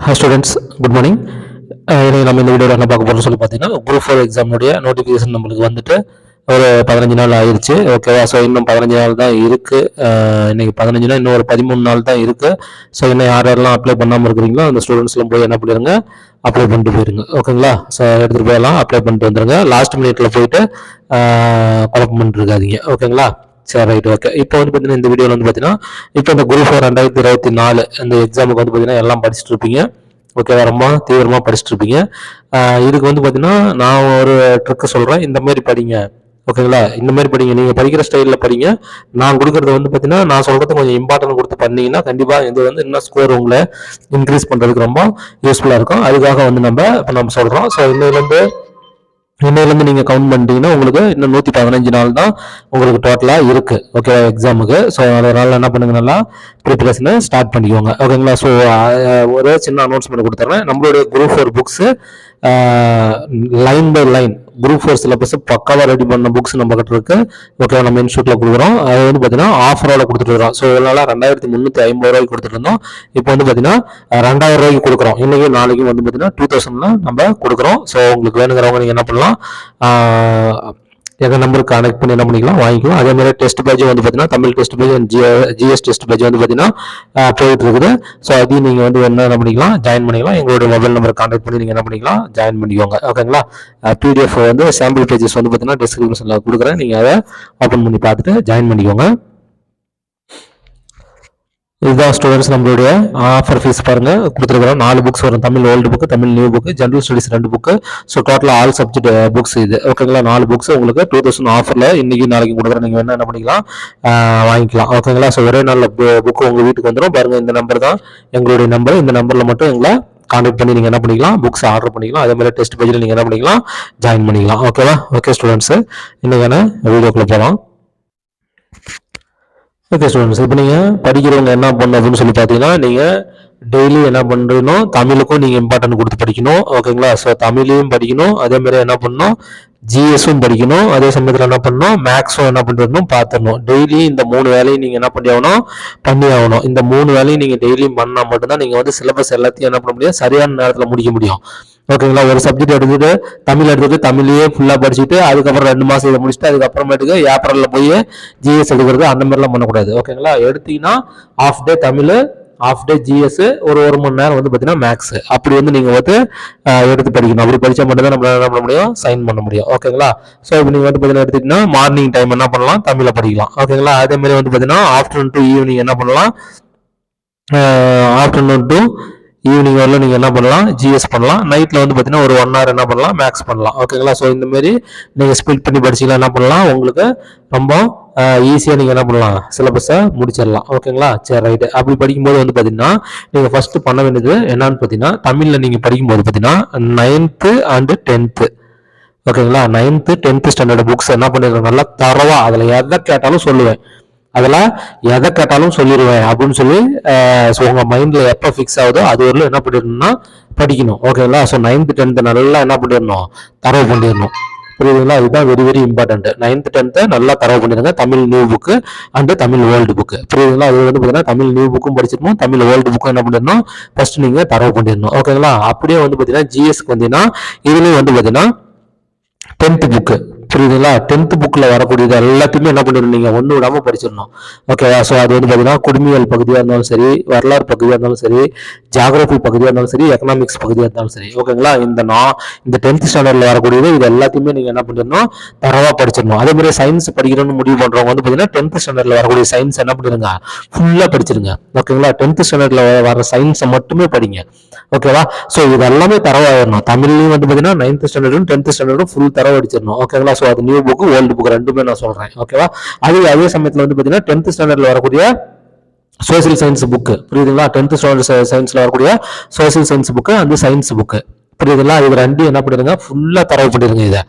Hi students good morning இன்னைக்கு நம்ம இந்த வீடியோவில் என்ன பார்க்க போகிறோம்னு சொல்லி பார்த்தீங்கன்னா குரூப் ஃபோர் எக்ஸாமுடைய நோட்டிஃபிகேஷன் நம்மளுக்கு வந்துட்டு ஒரு பதினஞ்சு நாள் ஆயிடுச்சு ஓகேவா ஸோ இன்னும் பதினஞ்சு நாள் தான் இருக்குது இன்றைக்கி பதினஞ்சு நாள் இன்னும் ஒரு பதிமூணு நாள் தான் இருக்குது ஸோ இன்னும் யார் யாரெல்லாம் அப்ளை பண்ணாமல் இருக்கிறீங்களோ அந்த ஸ்டூடெண்ட்ஸ்லாம் போய் என்ன பண்ணிடுங்க அப்ளை பண்ணிட்டு போயிருங்க. ஓகேங்களா ஸோ எடுத்துகிட்டு போயெல்லாம் அப்ளை பண்ணிட்டு வந்துடுங்க லாஸ்ட் மினிட்டில் போயிட்டு குழப்பம் பண்ணிட்டு ஓகேங்களா சரி ரைட் ஓகே இப்போ வந்து பார்த்தீங்கன்னா இந்த வீடியோவில் வந்து பார்த்தீங்கன்னா இப்போ இந்த குரூப் ஃபோர் ரெண்டாயிரத்தி இருபத்தி நாலு இந்த எக்ஸாமுக்கு வந்து பார்த்தீங்கன்னா எல்லாம் படிச்சுட்டு இருப்பீங்க ஓகேவா ரொம்ப தீவிரமாக படிச்சுட்டு இருப்பீங்க இதுக்கு வந்து பார்த்தீங்கன்னா நான் ஒரு ட்ரிக்கு சொல்கிறேன் இந்த மாதிரி படிங்க. ஓகேங்களா இந்த மாதிரி படிங்க. நீங்கள் படிக்கிற ஸ்டைலில் படிங்க. நான் கொடுக்குறது வந்து பார்த்தீங்கன்னா நான் சொல்கிறது கொஞ்சம் இம்பார்ட்டன்ட் கொடுத்து பண்ணீங்கன்னா கண்டிப்பாக இது வந்து இன்னும் ஸ்கோர் உங்களை இன்க்ரீஸ் பண்ணுறதுக்கு ரொம்ப யூஸ்ஃபுல்லாக இருக்கும். அதுக்காக வந்து நம்ம இப்போ நம்ம சொல்கிறோம் ஸோ இன்னையிலேருந்து இன்னையிலேருந்து நீங்கள் கவுண்ட் பண்ணிட்டீங்கன்னா உங்களுக்கு இன்னும் நூற்றி பதினஞ்சு நாள் தான் உங்களுக்கு டோட்டலாக இருக்குது ஓகே எக்ஸாமுக்கு ஸோ அதனால் என்ன பண்ணுங்க நல்லா ப்ரிப்பரேஷனை ஸ்டார்ட் பண்ணிக்கோங்க. ஓகேங்களா ஸோ ஒரே சின்ன அனௌன்ஸ்மெண்ட் கொடுத்துட்றேன் நம்மளுடைய group four books line by line group four syllabus பக்காவாக ரெடி பண்ண புக்ஸ் நம்ம கிட்ட இருக்கு. ஓகே நம்ம இன்ஸ்டியூட்டில் கொடுக்குறோம். அது வந்து பார்த்தீங்கன்னா ஆஃபரோட கொடுத்துட்டு இருக்கோம் ஸோ இதனால ரெண்டாயிரத்தி முந்நூற்றி ஐம்பது ரூபாய்க்கு கொடுத்துட்டு இருந்தோம். இப்போ வந்து பார்த்தீங்கன்னா ரெண்டாயிரம் ரூபாய்க்கு கொடுக்குறோம். இன்னைக்கு நாளைக்கு வந்து பார்த்தீங்கன்னா டூ தௌசண்ட்ல நம்ம கொடுக்குறோம். ஸோ உங்களுக்கு வேணுங்கிறவங்க நீங்கள் என்ன பண்ணலாம்? ஆஹ், எங்கள் நம்பருக்கு கனெக்ட் பண்ணி என்ன பண்ணிக்கலாம் வாங்கிக்கலாம். அதே மாதிரி டெஸ்ட் பேஜ் வந்து பார்த்தீங்கன்னா Tamil test page GS test page வந்து பார்த்தீங்கன்னா போயிட்டு இருக்குது. ஸோ அதையும் நீங்கள் வந்து என்ன என்ன பண்ணிக்கலாம் ஜாயின் பண்ணிக்கலாம். எங்களுடைய மொபைல் நம்பர் கான்டாக்ட் பண்ணி நீங்கள் என்ன பண்ணிக்கலாம் ஜாயின் பண்ணிக்கோங்க. ஓகேங்களா பிடிஎஃப் வந்து சாம்பிள் பேஜஸ் வந்து பார்த்தீங்கன்னா டிஸ்கிரிப்ஷனில் கொடுக்குறேன். நீங்கள் அதை ஓப்பன் பண்ணி பார்த்துட்டு ஜாயின் பண்ணிக்கோங்க. இதுதான் ஸ்டூடெண்ட்ஸ் நம்மளுடைய ஆஃபர் ஃபீஸ் பாருங்க. கொடுத்துருக்குறோம். நாலு புக்ஸ் வரும். Tamil old book Tamil new book general studies ரெண்டு புக்கு ஸோ டோட்டலாக ஆல் சப்ஜெக்ட் புக்ஸ் இது. ஓகேங்களா நாலு புக்ஸ் உங்களுக்கு டூ தௌசண்ட் ஆஃபரில் இன்னைக்கு நாளைக்கு கொடுக்குறேன் நீங்கள் வேணா என்ன பண்ணிக்கலாம் uh, வாங்கிக்கலாம். ஓகேங்களா ஸோ ஒரே நாளில் புக்கு உங்கள் வீட்டுக்கு வந்துடும் பாருங்க இந்த நம்பர் தான் எங்களுடைய நம்பர் இந்த நம்பரில் மட்டும் எங்களை கான்டாக்ட் பண்ணி நீங்கள் என்ன பண்ணிக்கலாம் புக்ஸ் ஆர்டர் பண்ணிக்கலாம். அதே மாதிரி டெஸ்ட் பேஜில் நீங்கள் என்ன பண்ணிக்கலாம் ஜாயின் பண்ணிக்கலாம். ஓகேவா ஓகே ஸ்டூடெண்ட்ஸு இன்றைக்கான வீடியோக்குள்ளே போகலாம் ஓகே ஸ்டூடெண்ட்ஸ் இப்போ நீங்கள் படிக்கிறவங்க என்ன பண்ணணும் அப்படின்னு சொல்லி பார்த்தீங்கன்னா நீங்கள் டெய்லி என்ன பண்ணணும்? தமிழுக்கும் நீங்கள் இம்பார்ட்டன்ட் கொடுத்து படிக்கணும். ஓகேங்களா ஸோ தமிழையும் படிக்கணும். அதே மாதிரி என்ன பண்ணணும்? ஜிஎஸும் படிக்கணும். அதே சமயத்தில் என்ன பண்ணணும்? மேக்ஸும் என்ன பண்ணுறதுனும் பார்த்துடணும். டெய்லி இந்த மூணு வேலையும் நீங்கள் என்ன பண்ணி ஆகணும் பண்ணி ஆகணும் இந்த மூணு வேலையும் நீங்கள் டெய்லியும் பண்ணால் மட்டும்தான் நீங்கள் வந்து சிலபஸ் எல்லாத்தையும் என்ன பண்ண முடியும்? சரியான நேரத்தில் முடிக்க முடியும். ஓகேங்களா ஒரு சப்ஜெக்ட் எடுத்துட்டு தமிழ் எடுத்துட்டு தமிழையே ஃபுல்லாக படிச்சுட்டு அதுக்கப்புறம் ரெண்டு மாதம் இதை முடிச்சுட்டு அதுக்கப்புறமேட்டுக்கு ஏப்ரலில் போய் ஜிஎஸ் எடுக்கிறது அந்த மாதிரிலாம் பண்ணக்கூடாது. ஓகேங்களா எடுத்தீங்கன்னா half day Tamil half day GS ஒரு ஒரு மணி நேரம் வந்து பார்த்தீங்கன்னா மேக்ஸ் அப்படி வந்து நீங்கள் வந்து எடுத்து படிக்கணும். அப்படி படித்தா மட்டும்தான் நம்மளால் என்ன பண்ண முடியும்? சைன் பண்ண முடியும். ஓகேங்களா ஸோ இப்போ நீங்கள் வந்து பார்த்தீங்கன்னா எடுத்துக்கிட்டிங்கன்னா மார்னிங் டைம் என்ன பண்ணலாம்? தமிழை படிக்கலாம். ஓகேங்களா அதேமாதிரி வந்து பார்த்தீங்கன்னா ஆஃப்டர்நூன் டு ஈவினிங் என்ன பண்ணலாம்? ஆஃப்டர்நூன் டு ஈவினிங் வரல நீங்கள் என்ன பண்ணலாம்? ஜிஎஸ் பண்ணலாம். நைட்டில் வந்து பார்த்தீங்கன்னா ஒரு ஒன் ஹவர் என்ன பண்ணலாம்? மேக்ஸ் பண்ணலாம். ஓகேங்களா ஸோ இந்த மாதிரி நீங்கள் ஸ்பிட் பண்ணி படிச்சீங்கன்னா என்ன பண்ணலாம்? உங்களுக்கு ரொம்ப ஈஸியாக நீங்கள் என்ன பண்ணலாம்? சிலபஸை முடிச்சிடலாம். ஓகேங்களா சரி ரைட்டு அப்படி படிக்கும்போது வந்து பார்த்தீங்கன்னா நீங்கள் ஃபஸ்ட்டு பண்ண வேண்டியது என்னன்னு பார்த்தீங்கன்னா தமிழில் நீங்கள் படிக்கும்போது பார்த்தீங்கன்னா நைன்த்து அண்டு டென்த்து ஓகேங்களா நைன்த்து டென்த்து ஸ்டாண்டர்ட் புக்ஸ் என்ன பண்ணிடுறேன்? நல்லா தரவா அதில் எதை கேட்டாலும் சொல்லுவேன். அதெல்லாம் எதை கேட்டாலும் சொல்லிடுவேன் அப்படின்னு சொல்லி ஸோ உங்கள் மைண்டில் எப்போ ஃபிக்ஸ் ஆகுதோ அது வரலும் என்ன பண்ணிடணும்னா படிக்கணும். ஓகேங்களா ஸோ நைன்த்து டென்த்து நல்லா என்ன பண்ணிடணும்? தரவு பண்ணிடணும். புரியுதுங்களா? இதுதான் வெரி வெரி இம்பார்ட்டன்ட் நைன்த்து டென்த்தை நல்லா தரவு பண்ணிடுங்க. Tamil new book and Tamil world book புரியுதுங்களா? அது வந்து பார்த்தீங்கன்னா தமிழ் நியூ புக்கும் படிச்சிடணும் தமிழ் வேர்ல்டு புக்கும் என்ன பண்ணிடணும்? ஃபர்ஸ்ட் நீங்கள் தரவு பண்ணிடணும். ஓகேங்களா அப்படியே வந்து பார்த்தீங்கன்னா ஜிஎஸ்க்கு வந்தீங்கன்னா இதுலேயும் வந்து பார்த்தீங்கன்னா டென்த்து புக்கு புரியுதுங்களா? டென்த்து புக்கில் வரக்கூடியது எல்லாத்தையுமே என்ன பண்ணிடணும்? நீங்கள் ஒன்று விடாமல் படிச்சிடணும். ஓகேவா ஸோ அது வந்து பார்த்தீங்கன்னா குடிமியல் பகுதியாக இருந்தாலும் சரி வரலாறு பகுதியாக இருந்தாலும் சரி ஜாகிரபி பகுதியாக இருந்தாலும் சரி எக்கனாமிக்ஸ் பகுதியாக இருந்தாலும் சரி ஓகேங்களா இந்த நான் இந்த டென்த் ஸ்டாண்டர்டில் வரக்கூடியது இது எல்லாத்தையுமே நீங்கள் என்ன பண்ணிடணும்? தரவாக படிச்சிடணும். அதே மாதிரி சயின்ஸ் படிக்கணும்னு முடிவு பண்ணுறவங்க வந்து பார்த்தீங்கன்னா டென்த் ஸ்டாண்டர்டில் வரக்கூடிய சயின்ஸ் என்ன பண்ணிடுங்க? ஃபுல்லாக படிச்சிருங்க ஓகேங்களா டென்த் ஸ்டாண்டர்டில் வர சயின்ஸை மட்டுமே படிங்க. ஓகேவா ஸோ இது எல்லாமே தரவாக வரணும் தமிழ்லையும் வந்து பார்த்தீங்கன்னா நைன்த் ஸ்டாண்டர்டும் டென்த் ஸ்டாண்டர்டும் ஃபுல் தரவு அடிச்சிடணும். ஓகேங்களா ஸோ அது நியூ புக்கு ஓல்டு புக் ரெண்டுமே நான் சொல்கிறேன் ஓகேவா அது அதே சமயத்தில் வந்து பார்த்தீங்கன்னா டென்த் ஸ்டாண்டர்டில் வரக்கூடிய சோசியல் சயின்ஸ் புக்கு புரியுதுங்களா? டென்த் ஸ்டாண்டர்ட் சயின்ஸில் வரக்கூடிய சோசியல் சயின்ஸ் புக்கு அந்த சயின்ஸ் புக்கு புரியுதுங்களா? இது ரெண்டும் என்ன பண்ணிடுங்க? ஃபுல்லாக தரவு பண்ணிடுங்க இதை.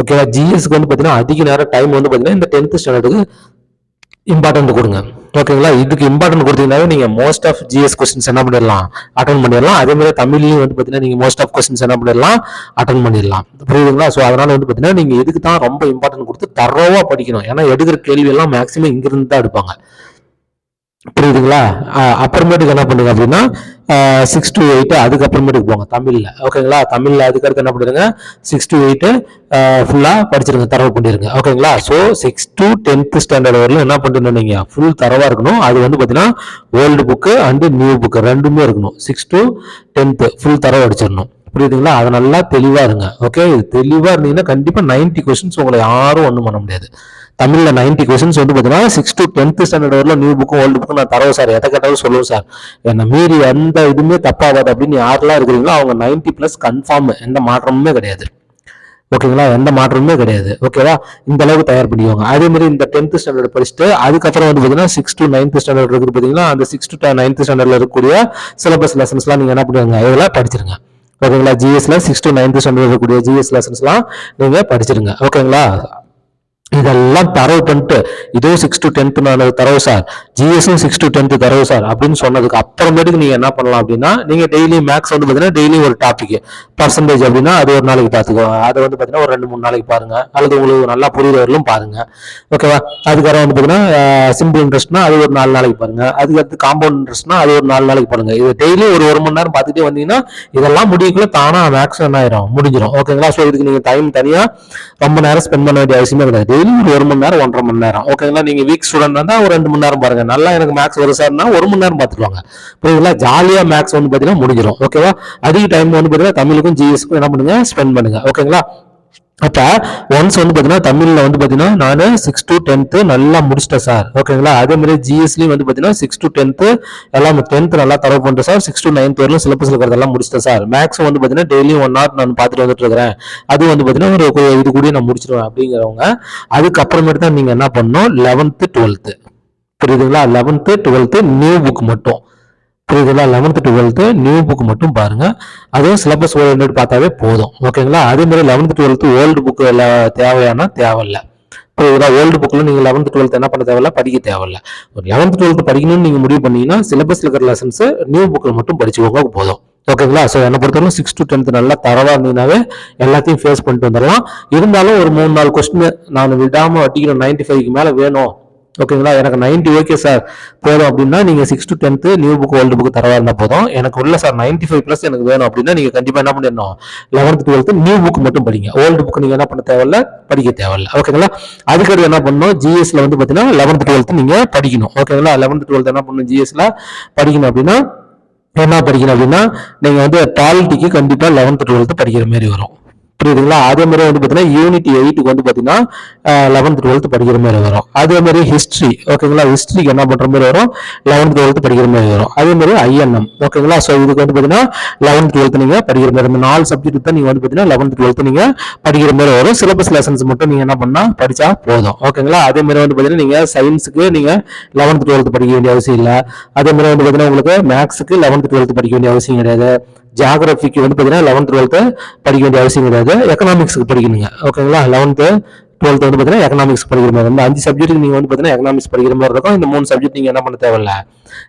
ஓகேவா ஜிஎஸ்க்கு வந்து பார்த்தீங்கன்னா அதிக நேரம் டைம் வந்து பார்த்தீங்கன்னா இந்த டென்த் ஸ்டாண்டர்டுக்கு இம்பார்ட்டன்ட் கொடுங்க. ஓகேங்களா இதுக்கு இம்பார்ட்டன்ட் கொடுத்தீங்கன்னாவே நீங்கள் மோஸ்ட் ஆஃப் ஜிஎஸ் கொஸ்டின்ஸ் என்ன பண்ணிடலாம்? அட்டன் பண்ணிடலாம். அதே மாதிரி தமிழ்லையும் வந்து பார்த்தீங்கன்னா நீங்கள் மோஸ்ட் ஆஃப் கொஸ்டின்ஸ் என்ன பண்ணிடலாம்? அட்டன் பண்ணிடலாம். புரியுதுங்களா? ஸோ அதனால் வந்து பார்த்தீங்கன்னா நீங்கள் இதுக்கு தான் ரொம்ப இம்பார்ட்டன்ட் கொடுத்து தரோவாக படிக்கணும். ஏன்னா எடுக்கிற கேள்வி எல்லாம் மேக்ஸிமம் இங்கிருந்து தான் எடுப்பாங்க. புரியுதுங்களா? அப்புறமேட்டுக்கு என்ன பண்ணுங்க அப்படின்னா சிக்ஸ் டு எயிட்டு அதுக்கப்புறமேட்டுக்கு போங்க தமிழில். ஓகேங்களா? தமிழில் அதுக்கடுத்து என்ன பண்ணிடுங்க? சிக்ஸ் டு எயிட்டு ஃபுல்லாக படிச்சிருங்க தரவு பண்ணிடுங்க. ஓகேங்களா? So six to tenth standard வரலும் என்ன பண்ணிடணும் நீங்கள் ஃபுல் தரவாக இருக்கணும். அது வந்து பார்த்தீங்கன்னா old book and new book ரெண்டுமே இருக்கணும். சிக்ஸ் டு டென்த்து ஃபுல் தரவு அடிச்சிடணும். புரியுதுங்களா? அது நல்லா தெளிவாக இருங்க. ஓகே இது இருந்தீங்கன்னா கண்டிப்பாக நைன்ட்டி கொஸ்டின்ஸ் உங்களை யாரும் ஒன்றும் பண்ண முடியாது. தமிழில் நைன்ட்டி கொஸ்டின்ஸ் வந்து பார்த்தீங்கன்னா சிக்ஸ் டு டென்த் ஸ்டாண்டர்ட் வரல நியூ புக்கும் ஓல்டு புக்கும் நான் தரவு சார் எதை கேட்டாலும் சொல்லுவேன் சார் என்னை மீறி எந்த இதுவுமே தப்பாகாது அப்படின்னு யாரெல்லாம் இருக்கிறீங்களோ அவங்க நைன்ட்டி ப்ளஸ் கன்ஃபார்ம் எந்த மாற்றமுமே கிடையாது. ஓகேங்களா எந்த மாற்றமுமே கிடையாது. ஓகேவா இந்த அளவுக்கு தயார் பண்ணிக்கோங்க. அதே மாதிரி இந்த டென்த் ஸ்டாண்டர்ட் படிச்சுட்டு அதுக்கப்புறம் வந்து பார்த்தீங்கன்னா சிக்ஸ் டு நைன்த் ஸ்டாண்டர்ட் இருக்குது பார்த்தீங்கன்னா அந்த சிக்ஸ் டு நைன்த் ஸ்டாண்டர்டில் இருக்கக்கூடிய சிலபஸ் லெசன்ஸ்லாம் நீங்கள் என்ன பண்ணுங்க? இதெல்லாம் படிச்சிருங்க. ஓகேங்களா ஜிஎஸ்ல சிக்ஸ் டு நைன்த் ஸ்டாண்டர்ட் இருக்கக்கூடிய ஜிஎஸ் லெசன்ஸ்லாம் நீங்கள் படிச்சிருங்க. ஓகேங்களா இதெல்லாம் தரவு பண்ணிட்டு இதுவும் சிக்ஸ் டு டென்த் தரவு சார் ஜிஎஸும் சிக்ஸ் டு டென்த் தரவு சார் அப்படின்னு சொன்னதுக்கு அப்புறமேட்டுக்கு நீங்கள் என்ன பண்ணலாம் அப்படின்னா நீங்கள் டெய்லி மேக்ஸ் வந்து பார்த்தீங்கன்னா டெய்லி ஒரு டாபிக் பர்சன்டேஜ் அப்படின்னா அது ஒரு நாளைக்கு பார்த்துக்கோங்க அதை வந்து பார்த்தீங்கன்னா ஒரு ரெண்டு மூணு நாளைக்கு பாருங்க. அல்லது உங்களுக்கு நல்லா புரியுறவர்களும் வரலும் பாருங்க. ஓகேவா அதுக்கப்புறம் வந்து பார்த்தீங்கன்னா சிம்பிள் இன்ட்ரெஸ்ட்னா அது ஒரு நாலு நாளைக்கு பாருங்க. அதுக்கு அடுத்து காம்பவுண்ட் இன்ட்ரெஸ்ட்னா அது ஒரு நாலு நாளைக்கு பாருங்க. இது டெய்லி ஒரு ஒரு மணி நேரம் பார்த்துட்டே வந்தீங்கன்னா இதெல்லாம் முடியக்குள்ள தானாக மேக்ஸ் என்ன ஆயிரும் முடிஞ்சிடும் ஓகேங்களா ஸோ இதுக்கு நீங்கள் டைம் தனியாக ரொம்ப நேரம் ஸ்பெண்ட் பண்ண வேண்டிய அவசியமே கிடையாது. டெய்லி ஒரு ஒரு மணி நேரம் ஒன்றரை மணி நேரம். ஓகேங்களா நீங்க வீக் ஸ்டூடெண்ட் வந்தால் ஒரு ரெண்டு மணி நேரம் பாருங்கள் நல்லா எனக்கு மேக்ஸ் வரும் சார்னா ஒரு மணி நேரம் பார்த்துருவாங்க புரியுதுங்களா? ஜாலியாக மேக்ஸ் வந்து பார்த்தீங்கன்னா முடிஞ்சிடும் ஓகேவா அதிக டைம் வந்து பார்த்தீங்கன்னா தமிழுக்கும் ஜிஎஸ்க்கும் என்ன பண்ணுங்க? ஸ்பெண்ட் பண்ணுங்க. ஓகேங்களா அப்போ ஒன்ஸ் வந்து பார்த்தீங்கன்னா தமிழில் வந்து பார்த்தீங்கன்னா நான் சிக்ஸ் டு டென்த்து நல்லா முடிச்சிட்டேன் சார் ஓகேங்களா அதே மாதிரி ஜிஎஸ்லேயும் வந்து பார்த்தீங்கன்னா சிக்ஸ் டு டென்த்து எல்லாம் டென்த்து நல்லா தரவு பண்ணிட்டேன் சார் சிக்ஸ் டு நைன்த் வரலும் சிலபஸ் இருக்கிறதெல்லாம் முடிச்சிட்டேன் சார் மேக்ஸ் வந்து பார்த்தீங்கன்னா டெய்லி ஒன் ஹவர் நான் பார்த்துட்டு வந்துட்டு இருக்கிறேன். அது வந்து பார்த்தீங்கன்னா ஒரு இது கூட நான் முடிச்சிருவேன் அப்படிங்கிறவங்க. அதுக்கப்புறமேட்டு தான் நீங்கள் என்ன பண்ணணும்? லெவன்த்து டுவெல்த்து புரியுதுங்களா? லெவன்த்து டுவெல்த்து நியூ புக் மட்டும். புரியுதுங்களா லெவன்த்து டுவெல்த்து நியூ புக் மட்டும் பாருங்கள் அதுவும் சிலபஸ் ஓரியன்ட் பார்த்தாவே போதும். ஓகேங்களா அதே மாதிரி லெவன்த்து டுவெல்த்து ஓல்டு புக் தேவையானா தேவையில்ல. புரியுதா ஓல்டு புக்கில் நீங்கள் லெவன்த்து டுவெல்த் என்ன பண்ண தேவையில்ல? படிக்க தேவையில்ல. ஒரு லெவன்த் டுவெல்த் படிக்கணும்னு நீங்கள் முடிவு பண்ணீங்கன்னா சிலபஸ்ல இருக்கிற லெசன்ஸு நியூ புக்கில் மட்டும் படிச்சுக்கோங்க போதும். ஓகேங்களா ஸோ என்னை பொறுத்தவரைக்கும் சிக்ஸ் டு டென்த் நல்லா தரவாக இருந்தீங்கன்னாவே எல்லாத்தையும் ஃபேஸ் பண்ணிட்டு வந்துடலாம். இருந்தாலும் ஒரு மூணு நாலு கொஸ்டின் நான் விடாமல் அடிக்கணும் நைன்டி ஃபைவ்க்கு மேலே வேணும். ஓகேங்களா? எனக்கு 90 ஓகே சார் போதும் அப்படின்னா நீங்கள் six to tenth new book old book தரவா இருந்தால் போதும். எனக்கு உள்ள சார் 95 ஃபைவ் ப்ளஸ் எனக்கு வேணும் அப்படின்னா நீங்கள் கண்டிப்பாக என்ன பண்ணிடணும்? லெவன்த் டுவெல்த்து நியூ புக் மட்டும் படிங்க. ஓல்டு புக் நீங்கள் என்ன பண்ண தேவையில்ல? படிக்க தேவையில்ல. ஓகேங்களா? அதுக்கடுத்து என்ன பண்ணணும்? ஜிஎஸ்ல வந்து பார்த்தீங்கன்னா லெவன்த் டுவெல்த்து நீங்கள் படிக்கணும். ஓகேங்களா? லெவன்த் டுவெல்த் என்ன பண்ணணும்? ஜிஎஸ்ல படிக்கணும் அப்படின்னா என்ன படிக்கணும் அப்படின்னா நீங்கள் வந்து பாலிட்டிக்கு கண்டிப்பாக லெவன்த் டுவெல்த்து படிக்கிற மாதிரி வரும். புரியுதுங்களா? அதே மாதிரி வந்து பார்த்தீங்கன்னா யூனிட் எயிட்டுக்கு வந்து பார்த்தீங்கன்னா லெவன்த் டுவெல்த் படிக்கிற மாதிரி வரும். அதே மாதிரி ஹிஸ்ட்ரி ஓகேங்களா ஹிஸ்ட்ரிக்கு என்ன பண்ணுற மாதிரி வரும்? லெவன்த் டுவெல்த் படிக்கிற மாதிரி வரும். அதே மாதிரி ஐஎன்எம் ஓகேங்களா ஸோ இதுக்கு வந்து பார்த்தீங்கன்னா லெவன்த் டுவெல்த் நீங்கள் படிக்கிற மாதிரி இந்த நாலு சப்ஜெக்ட் தான் நீங்கள் வந்து பார்த்தீங்கன்னா லெவன்த் டுவெல்த் நீங்கள் படிக்கிற மாதிரி வரும். சிலபஸ் லெசன்ஸ் மட்டும் நீங்கள் என்ன பண்ணால் படித்தா போதும். ஓகேங்களா அதே மாதிரி வந்து பார்த்தீங்கன்னா நீங்கள் சயின்ஸுக்கு நீங்கள் லெவன்த் டுவெல்த் படிக்க வேண்டிய அவசியம் இல்லை. அதே மாதிரி வந்து பார்த்தீங்கன்னா உங்களுக்கு மேக்ஸுக்கு லெவன்த் டுவெல்த் படிக்க வேண்டிய அவசியம் கிடையாது. ஜியாகிரபிக்கு வந்து பார்த்தீங்கன்னா லெவன்த் டுவெல்த்து படிக்க வேண்டிய அவசியம் கிடையாது எக்கனாமிக்ஸ்க்கு படிக்கணுங்க. ஓகேங்களா லெவன்த்து டுவெல்த் வந்து பார்த்தீங்கன்னா எக்கனாமிக்ஸ் படிக்கிற மாதிரி இந்த அஞ்சு சப்ஜெக்ட் நீங்கள் வந்து பார்த்தீங்கன்னா எக்கனாமிக்ஸ் படிக்கிற மாதிரி இருக்கும். இந்த மூணு சப்ஜெக்ட் நீங்கள் என்ன பண்ண தேவையில்ல?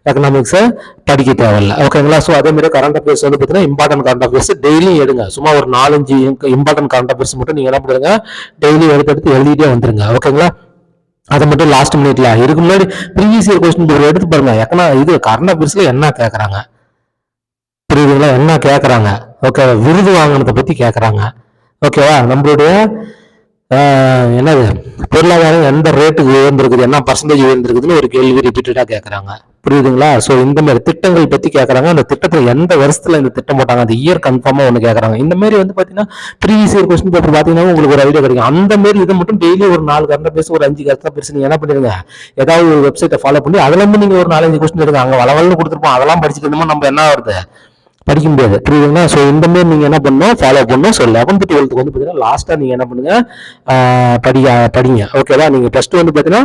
எக்கனாமிக்ஸை படிக்க தேவையில்ல. ஓகேங்களா ஸோ அதே மாதிரி கரண்ட் அஃபேர்ஸ் வந்து பார்த்தீங்கன்னா இம்பார்ட்டன்ட் கரண்ட் அஃபேர்ஸ் டெய்லியும் எடுங்க. சும்மா ஒரு நாலஞ்சு இம்பார்ட்டன்ட் கரண்ட் அஃபேர்ஸ் மட்டும் நீங்கள் என்ன பண்ணுங்க? டெய்லி எடுத்து எடுத்து எழுதிட்டே வந்துருங்க. ஓகேங்களா அதை மட்டும் லாஸ்ட் மினிட்ல இதுக்கு முன்னாடி ப்ரீவியஸ் இயர் கொஸ்டின் எடுத்து பாருங்க. எக்கனா இது கரண்ட் அஃபேர்ஸ்ல என்ன கேட்குறாங்க புரியுதுங்களா? என்ன கேட்குறாங்க ஓகே விருது வாங்கினதை பற்றி கேட்குறாங்க ஓகேவா நம்மளுடைய என்னது? பொருளாதாரம் எந்த ரேட்டுக்கு உயர்ந்திருக்குது? என்ன பர்சன்டேஜ் உயர்ந்திருக்குதுன்னு ஒரு கேள்வி ரிப்பீட்டடாக கேட்குறாங்க புரியுதுங்களா? ஸோ இந்த மாதிரி திட்டங்கள் பற்றி கேட்குறாங்க அந்த திட்டத்தில் எந்த வருஷத்தில் இந்த திட்டம் போட்டாங்க? அந்த இயர் கன்ஃபார்மாக ஒன்று கேட்குறாங்க இந்த மாதிரி வந்து பார்த்தீங்கன்னா ப்ரீவியஸ் இயர் கொஸ்டின் பேப்பர் பார்த்தீங்கன்னா உங்களுக்கு ஒரு ஐடியா கிடைக்கும். அந்த மாதிரி இதை மட்டும் டெய்லி ஒரு நாலு கரண்ட் பேச ஒரு அஞ்சு கரண்ட் பேச நீங்கள் என்ன பண்ணிருங்க ஏதாவது ஒரு வெப்சைட்டை ஃபாலோ பண்ணி அதில் நீங்கள் ஒரு நாலஞ்சு கொஸ்டின் எடுங்க. அங்கே வளவல்னு கொடுத்துருப்போம். அதெல்லாம் படிச்சுட்டு நம்ம என்ன வருது படிக்க முடியாது புரியுதுங்களா? ஸோ இந்த மாதிரி நீங்கள் என்ன பண்ணணும் ஃபாலோ பண்ணணும் ஸோ லெவன்த்து டுவெல்த்துக்கு வந்து பார்த்தீங்கன்னா லாஸ்ட்டாக நீங்கள் என்ன பண்ணுங்க படி படிங்க ஓகேவா நீங்கள் ப்ளஸ் டூ வந்து பார்த்தீங்கன்னா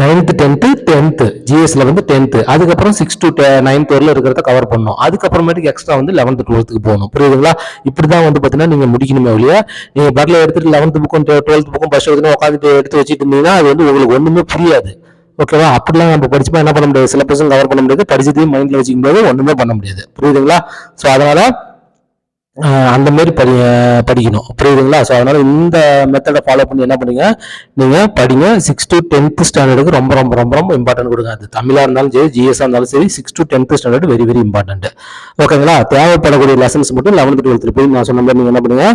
நைன்த்து டென்த்து டென்த்து ஜிஎஸ்ல வந்து டென்த்து அதுக்கப்புறம் சிக்ஸ் டு நைன்த் வரல இருக்கிறத கவர் பண்ணணும். அதுக்கப்புறமேட்டுக்கு எக்ஸ்ட்ரா வந்து லெவன்த்து டுவெல்த்துக்கு போகணும். புரியுதுங்களா? இப்படி தான் வந்து பார்த்தீங்கன்னா நீங்கள் முடிக்கணுமே ஒழிய நீங்கள் பட்டில் எடுத்துட்டு லெவன்த்து புக்கும் டுவெல்த் புக்கும் ஃபர்ஸ்ட் வந்து உட்காந்துட்டு எடுத்து வச்சுட்டு இருந்தீங்கன்னா அது வந்து உங்களுக்கு ஒன்றுமே புரியாது. ஓகேவா அப்படிலாம் நம்ம படிச்சுப்பா என்ன பண்ண முடியாது? சிலபஸும் கவர் பண்ண முடியாது. படிச்சதையும் மைண்டில் வச்சுக்க போது ஒன்றுமே பண்ண முடியாது. புரியுதுங்களா? ஸோ அதனால் அந்த மாதிரி படி படிக்கணும். புரியுதுங்களா? ஸோ அதனால் இந்த மெத்தடை ஃபாலோ பண்ணி என்ன பண்ணுங்க? நீங்கள் படிங்க. சிக்ஸ் டு டென்த்து ஸ்டாண்டர்டுக்கு ரொம்ப ரொம்ப ரொம்ப ரொம்ப இம்பார்ட்டன்ட் கொடுங்க. அது தமிழாக இருந்தாலும் சரி ஜிஎஸ்ஆ இருந்தாலும் சரி six to tenth standard very very important ஓகேங்களா தேவைப்படக்கூடிய லெசன்ஸ் மட்டும் லெவன்த் டுவெல்த் போய் நான் சொன்ன மாதிரி நீங்கள் என்ன பண்ணுங்க?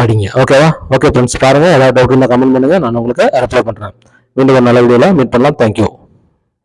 படிங்க. ஓகேவா ஓகே ஃப்ரெண்ட்ஸ் பாருங்கள் ஏதாவது டவுட் இருந்தால் கமெண்ட் பண்ணுங்கள் நான் உங்களுக்கு ரெப்ளை பண்ணுறேன் மீண்டும் ஒரு நல்ல வீடியோவில் மீட் பண்ணலாம். தேங்க்யூ